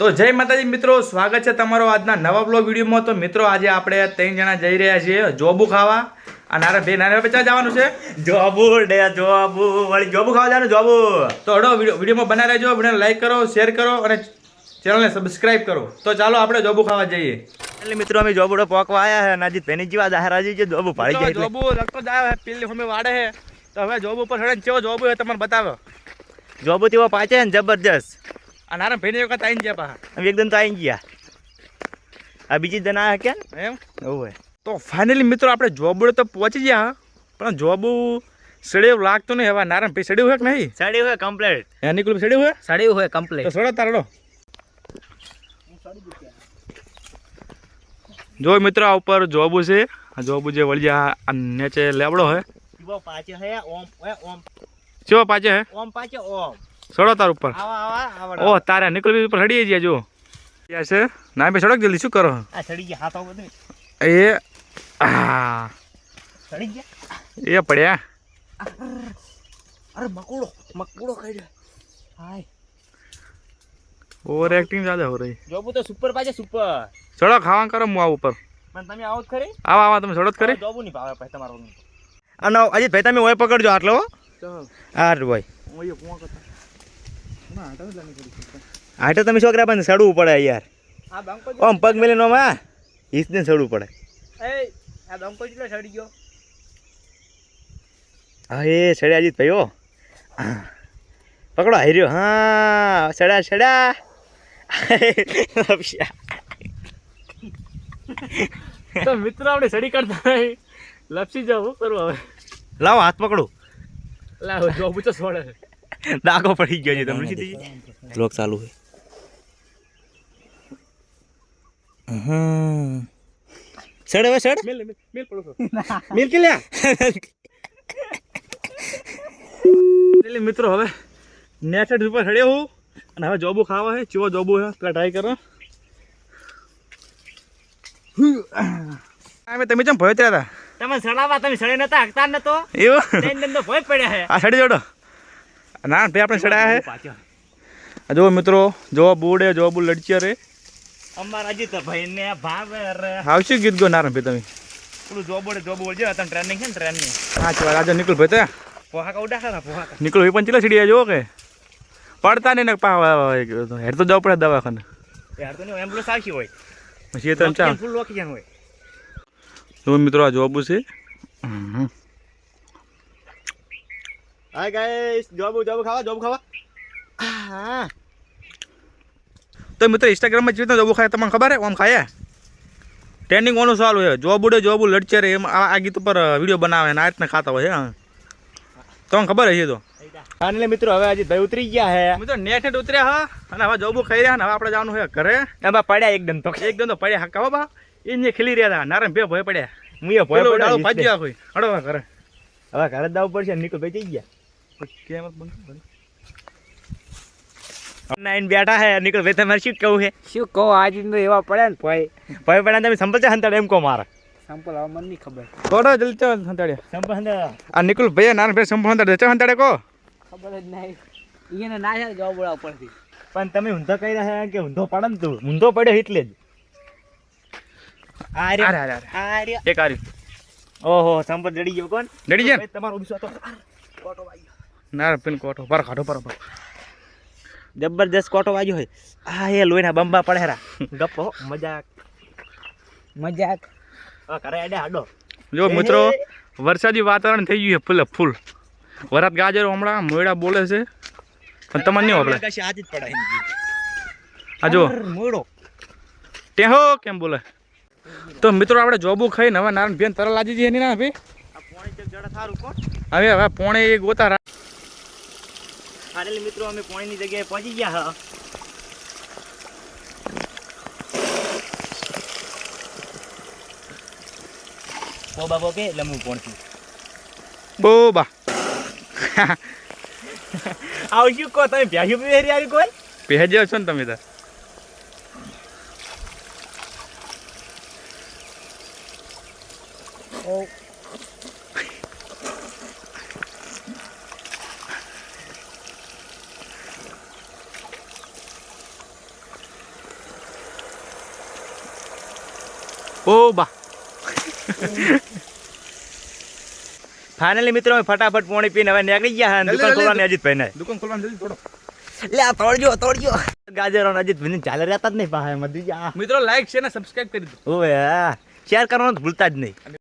તો જય માતાજી મિત્રો સ્વાગત છે તમારો આજના નવા બ્લોગ વિડીયોમાં. તો મિત્રો આજે આપણે ત્રણ જણા જઈ રહ્યા છીએ જોબુ ખાવા. અને બે નાના પચાસ જવાનું છે. જોબુ ડે જોબુ વળી જોબુ ખાવા જવાનું જોબુ. તો હડો વીડિયો વિડીયોમાં બના રહેજો લાઈક કરો શેર કરો અને ચેનલને સબસ્ક્રાઇબ કરો. તો ચાલો આપણે જોબુ ખાવા જઈએ. એટલે મિત્રો અમે જોબુડો પોકવા આયા હે નાજી પેની જેવા દાહરાજી જે જોબુ પાડી જાય જોબુ લગતો જ આવ્યો પીલી વાડે છે તો હવે જોબુ પર હડે કેવો જોબુ છે તમને બતાવો. જોબુ તેવો પાછે ને જબરજસ્ત. આ નારા ભાઈને વખત આવીને ગયા પાછા. એકદમ તો આવી ગયા. આ બીજી જણ આ કે એમ? ઓવે. તો ફાઇનલી મિત્રો આપણે જોબડે તો પહોંચી ગયા પણ જોબુ સડેવ લાગતું નહીં હવે નારાયણ ભાઈ સડ્યું હોય કે નહીં? સાડી હોય કમ્પ્લીટ એની કુલ સડ્યું હોય સડ્યું હોય તો કમ્પ્લીટ સડો તારડો. જો મિત્રો આ ઉપર જોબુ છે આ જોબુ જે વળી આ નીચે લેબડો હે. પાછે હે ઓમ ઓય ઓમ. ચેવો પાછે હે. ઓમ પાછે ઓમ. સડો તાર ઉપર. આવા આવા આવા ઓ તારે નીકળી ઉપર હડી જાય જો. ત્યાં છે. ના ભાઈ સડક જલ્દી શું કરો? આ સડી ગયા હાથો બધું. એ આ સડી ગયા? એ પડ્યા. અરે મકુડો મકુડો કાઢ્યો. હાય. ઓવર એક્ટિંગ જ્યાદા હો રહી. જોબુ તો સુપર પાજે સુપર સડો ખાવા કરો હું આવું ઉપર. પણ તમે આવો જ ખરી. આવા આવા તમે સડો જ કરી જોબુ નહીં ભાવે પછી તમારો. અને અજીત ભાઈ તમે ઓય પકડજો આટલો હા. ભાઈ આ તો તમે છોકરા પણ સડવું પડે યાર. ઓમ પગ મેલીને ઓમ આ ઈસને સડવું પડે. એ આ બંકો જેટલો સડી ગયો. હા એ સડ્યા જીત ભાઈ ઓ પકડો હાર્યો હા સડા સડા. તો મિત્રો આપણે સડી કરતા નહીં લપસી શું કરવું હવે? લાવો હાથ પકડો. લાવ જો પૂછો છોડે દાગો પડી ગયો છે તમને સીધી બ્લોક ચાલુ હોય હમ. સડ હવે સડ મેલ મિલ પડો મેલ કે લ્યા? એટલે મિત્રો હવે નેટ ઉપર ચડ્યો હું અને હવે જોબો ખાવા છે. ચેવો જોબો છે પેલા ટ્રાય કરો. અમે તમે ચમ ભયો ત્યાં હતા? તમે સડાવા તમે સડે નતા હકતા નતો. એવું? દંડો ભોય પડ્યા હે આ સડી જોડો. ના ભાઈ આપણે ચડાયા છે પાછો જો મિત્રો જો બુડે જો બુ લડચી રે અમારા અજીત ભાઈ ને ભાવે રે આવશે ગીત ગો નારાયણ ભાઈ તમે. પેલું જોબોડે જોબો બોલજો તને ટ્રેનિંગ છે ને ટ્રેનિંગ હા ચલો આજે નીકળ ભાઈ ત્યાં પોહા કા ઉડા ખરા પોહા નીકળો એ પણ ચીલા સીડી જો કે. પડતા નહીં ને પા હેડ તો જવું પડે દવાખાને. હેર તો એમ્બ્યુલન્સ આવશી હોય. પછી એ તો એમ ચા ફૂલ હોય. તો મિત્રો આ જોબુ છે. હમ. હાય ગાઈસ જોબુ જોબ ખાવા જોબ ખાવા. હા. તો મિત્ર ઇન્સ્ટાગ્રામમાં જેવી રીતના જોબુ ખાય તમને ખબર હે? આમ ખાય. ટ્રેન્ડિંગ ઓનું સારું છે. જોબુડે જોબ લડચે રે. એમ આ ગીત ઉપર વીડિયો બનાવે ને આ રીતના ખાતા હોય હા તમને ખબર હશે તો. અને મિત્રો હવે આજે ભાઈ ઉતરી ગયા હે. મિત્રો નેટ નેટ ઉતર્યા હા. અને હવે જોબુ ખાઈ રહ્યા ને હવે આપણે જવાનું છે ઘરે. એમાં પડ્યા એકદમ તો એકદમ તો પડ્યા હા બાબા એ ને ખેલી રહ્યા હતા. નારાયણ ભે ભય પડ્યા. હું એ ભોય પેલો ભાજ્યા કોઈ હડો ઘરે. હવે ઘરે જ જવું પડશે નીકળ ભાઈ જઈ ગયા. નાઈન બેઠા હે નીકળ ભાઈ તમારે શું કહું હે? શું કહો આજ તો એવા પડે ને ભાઈ. ભાઈ પડે તમે સંપલ છે હંતાડ એમ કહો મારે. સંપલ હવે મને નહીં ખબર. થોડો જલ્દી ચો હંતાડ્યા સંપલ હંતાડ આ નીકળ ભાઈ નારાયણ ભાઈ સંપલ હંતાડે ચો હંતાડે કહો. ખબર જ નહીં. એને ના છે જવાબ બોલા ઉપરથી. પણ તમે ઊંધો કહી રહ્યા કે ઊંધો પડે ને તું. ઊંધો પડ્યો એટલે જ. આ અરે રે અરે અરે. આ રે એક આરી ઓહો સંપલ જડી ગયો કોણ? જડી ગયા તમારો ભાઈ, તમારો ફોટો તો નારાયણ પિન કોટો પર કાઢો પર પર જબરદસ્ત કોટો વાગ્યો હોય. આ એ લોહીના બંબા પડે રા ગપ્પો મજાક. મજાક. કરે ઘરે આડે હાડો. જો મિત્રો વરસાદી વાતાવરણ થઈ ગયું છે ફૂલે ફૂલ. વરાત ગાજર હમણાં મોયડા બોલે છે. પણ તમને નહીં આપણે આજ જ પડાય આ જો. મોડો ટેહો કેમ બોલે? તો મિત્રો આપણે જોબુ ખાઈને હવે નારાયણ બેન તરલ લાજી જઈએ નહીં ના ભાઈ. હવે હવે પોણે એ ગોતા રા- મિત્રો અમે પોણીની જગ્યાએ પહોંચી ગયા હા. ઓ બાબો કે એટલે હું પહોંચ્યું બોબા આવશું કો તમે પ્યાસી પહેરી આવી કોઈ? પહેજ્યા છો ને તમે તાર ઓ ઓ બા. ફાઇનલી મિત્રો ફટાફટ પોણી પીને હવે નીકળી ગયા અને દુકાન. ખોલવાની અજીતભાઈ ને દુકાન ખોલવાની જલ્દી થોડો. લે આ તોડજો તોડજો. ગાજરો અજીતભાઈ ચાલે રહેતા જ નહીં પાસે મધી મિત્રો લાઈક છે ને સબસ્ક્રાઇબ કરી દો. ઓવે શેર કરવાનું ભૂલતા જ નહીં.